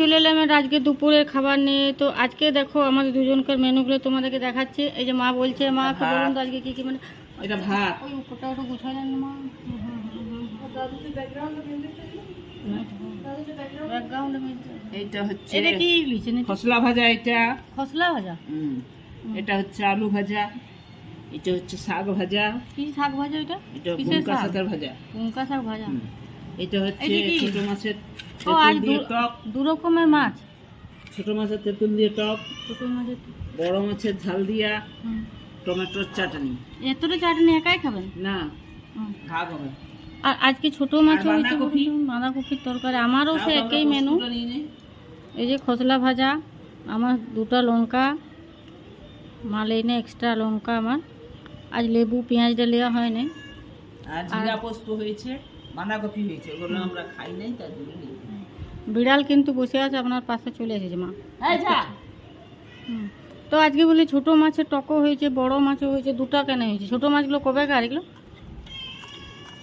চলে এলাম আজকে দুপুরের খাবার নিয়ে। তো আজকে দেখো আমাদের দুজনকার মেনুগুলো তোমাদেরকে দেখাচ্ছি। এই যে মা বলছে মা বলুন আজকে কি কি মানে এটা ভাত। ওই উপরটা একটু গুছাই দেন না মা। ব্যাকগ্রাউন্ডে হচ্ছে এটা কি খসলা ভাজা এটা। খসলা ভাজা? এটা হচ্ছে আলু ভাজা। এটা হচ্ছে শাক ভাজা। কি শাক ভাজা এটা এটা শাকের ভাজা। শাক ভাজা। এটা হচ্ছে? ছোট মাছের ও দু- টক। দু রকমের মাছ? ছোট মাছের তেঁতুল দিয়ে টক। ছোট মাছের বড় মাছের ঝাল দিয়া টমেটোর চাটনি। এতটা চাটনি একাই খাবেন? না ভাগ হবে। আর আজকে ছোট মাছ বাঁধাকপি? বাঁধাকপির তরকারি। আমারও সে একই মেনু। এই যে খসলা ভাজা আমার দুটো লঙ্কা মাল এনে এক্সট্রা লঙ্কা আমার। আজ লেবু পেঁয়াজটা নেওয়া হয়নি। আর জিরা পোস্ত হয়েছে। বাঁধাকপি হয়েছে ওগুলো আমরা খাই নাই তার জন্য বিড়াল কিন্তু বসে আছে আপনার পাশে চলে এসেছে মা। হুম। তো আজকে বলি ছোট মাছের টকও হয়েছে বড় মাছও হয়েছে দুটো কেন হয়েছে। ছোট মাছগুলো কবে কার এগুলো?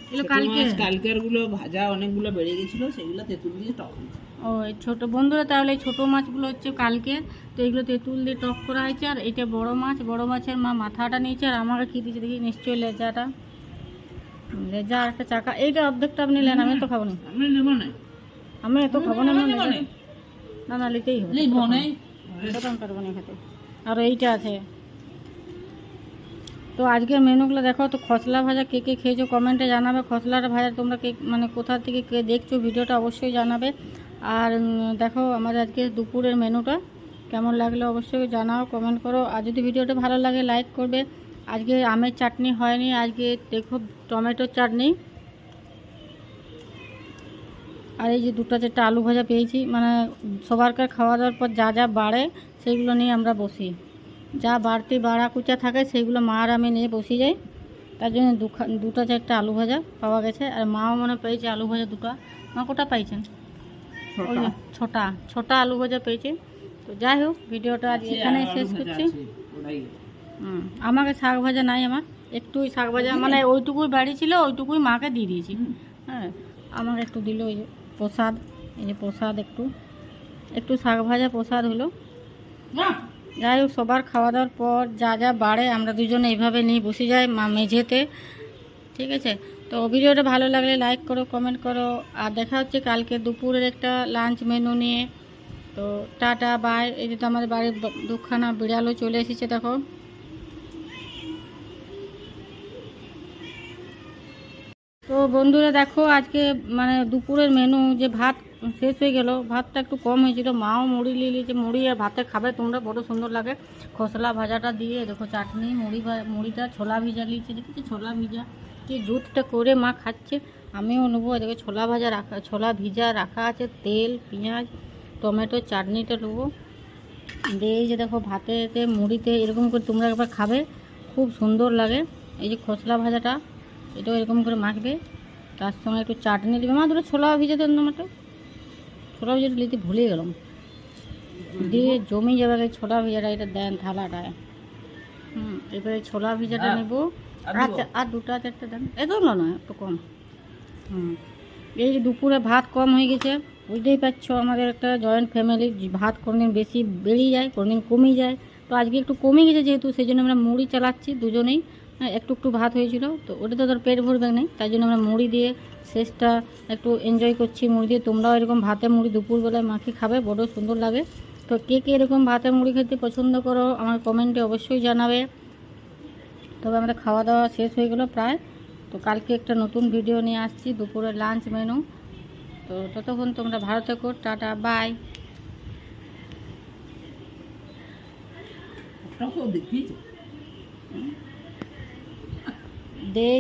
এগুলো কালকে। কালকেরগুলো ভাজা অনেকগুলো বেড়ে গেছিল সেগুলো তেঁতুল দিয়ে টক হয়েছে। ও এই ছোট বন্ধুরা তাহলে ছোট মাছগুলো হচ্ছে কালকে। তো এগুলো তেঁতুল দিয়ে টক করা হয়েছে আর এটা বড় মাছ বড় মাছের মা মাথাটা নিয়েছে আর আমাকে কি দিয়েছে দেখি নিশ্চয়ই লেজাটা। আর একটা চাকা এইটা অর্ধেকটা আপনি নেন আমি তো খাব না। আমি নেব না। আমি এত খাব না না না। নিতেই হবে। নেব না। প্রথম পারব না খেতে। আর এইটা আছে। তো আজকের মেনুগুলো দেখো তো খসলা ভাজা কে কে খেয়েছো কমেন্টে জানাবে। খসলাটা ভাজা তোমরা কে মানে কোথা থেকে কে দেখছ ভিডিওটা অবশ্যই জানাবে। আর দেখো আমাদের আজকে দুপুরের মেনুটা কেমন লাগল অবশ্যই জানাও কমেন্ট করো। আর যদি ভিডিওটা ভালো লাগে লাইক করবে। আজকে আমের চাটনি হয়নি আজকে দেখো টমেটোর চাটনি। আর এই যে দুটো চারটা আলু ভাজা পেয়েছি মানে সবারকার খাওয়া দাওয়ার পর যা যা বাড়ে সেইগুলো নিয়ে আমরা বসি। যা বাড়তি বাড়া কুচা থাকে সেইগুলো মা আর আমি নিয়ে বসে যাই। তার জন্য দুটো চারটা আলু ভাজা পাওয়া গেছে আর মাও মনে পেয়েছে আলু ভাজা দুটো। মা কোটা পাইছেন? ছোটা। ছোটা আলু ভাজা পেয়েছে। তো যাই হোক ভিডিওটা আজ এখানে শেষ করছি। আমাকে শাক ভাজা নাই আমার। একটুই শাক ভাজা মানে ওইটুকুই বাড়ি ছিল ওইটুকুই মাকে দিয়ে দিয়েছি। হ্যাঁ আমাকে একটু দিল ওই যে প্রসাদ এই যে প্রসাদ একটু। একটু শাক ভাজা প্রসাদ হলো। যাই হোক সবার খাওয়া দাওয়ার পর যা যা বাড়ে আমরা দুজনে এইভাবে নিয়ে বসে যাই মা মেঝেতে। ঠিক আছে? তো ভিডিওটা ভালো লাগলে লাইক করো কমেন্ট করো। আর দেখা হচ্ছে কালকে দুপুরের একটা লাঞ্চ মেনু নিয়ে। তো টাটা বাই এই যে তো আমাদের বাড়ির দুখানা বিড়ালও চলে এসেছে দেখো। তো বন্ধুরা দেখো, আজকে মানে দুপুরের মেনু যে ভাত শেষ হয়ে গেল, ভাতটা একটু কম হয়েছিল। মাও মুড়ি নিয়ে নিয়েছে, মুড়ি আর ভাতে খাবে তোমরা বড় সুন্দর লাগে। খসলা ভাজাটা দিয়ে দেখো চাটনি, মুড়ি মুড়িটা ছোলা ভিজা নিয়েছে। দেখেছি ছোলা ভিজা? কি জুতটা করে মা খাচ্ছে। আমিও নেব দেখো ছোলা ভাজা রাখা, ছোলা ভিজা রাখা আছে, তেল, পেঁয়াজ, টমেটো, চাটনিটা নেব। দিয়ে যে দেখো ভাতেতে, মুড়িতে এরকম করে তোমরা একবার খাবে, খুব সুন্দর লাগে। এই যে খসলা ভাজাটা এটাও এরকম করে মাখবে। তার সঙ্গে একটু চাটনি দেবে। মা দুটো ছোলা ভিজে দেন আমাকে। ছোলা ভিজাটা নিতে ভুলে গেলাম দিয়ে জমি যাবে ছোলা ভিজাটা এটা দেন থালাটায়। হুম এবারে ছোলা ভিজাটা হ্যাঁ। নেব। আচ্ছা আর দুটো চারটে দেন। এত না একটু কম। হুম এই যে দুপুরে ভাত কম হয়ে গেছে বুঝতেই পারছ আমাদের একটা জয়েন্ট ফ্যামিলি ভাত কোনোদিন বেশি বেড়ে যায় কোনোদিন কমে যায়। তো আজকে একটু কমে গেছে যেহেতু সেই জন্য আমরা মুড়ি চালাচ্ছি দুজনেই। একটু একটু ভাত হয়েছিল, তো ওটা তো ধর পেট ভরবে নেই তাই জন্য আমরা মুড়ি দিয়ে শেষটা একটু এনজয় করছি, মুড়ি দিয়ে। তোমরাও এরকম ভাতে মুড়ি দুপুরবেলায় মাখি খাবে, বড় সুন্দর লাগে। তো কে কে এরকম ভাতে মুড়ি খেতে পছন্দ করো, আমার কমেন্টে অবশ্যই জানাবে। তবে আমাদের খাওয়া দাওয়া শেষ হয়ে গেলো প্রায়। তো কালকে একটা নতুন ভিডিও নিয়ে আসছি, দুপুরের লাঞ্চ মেনু তো ততক্ষণ তোমরা ভালো থেকো, টাটা বাই দেখি। দে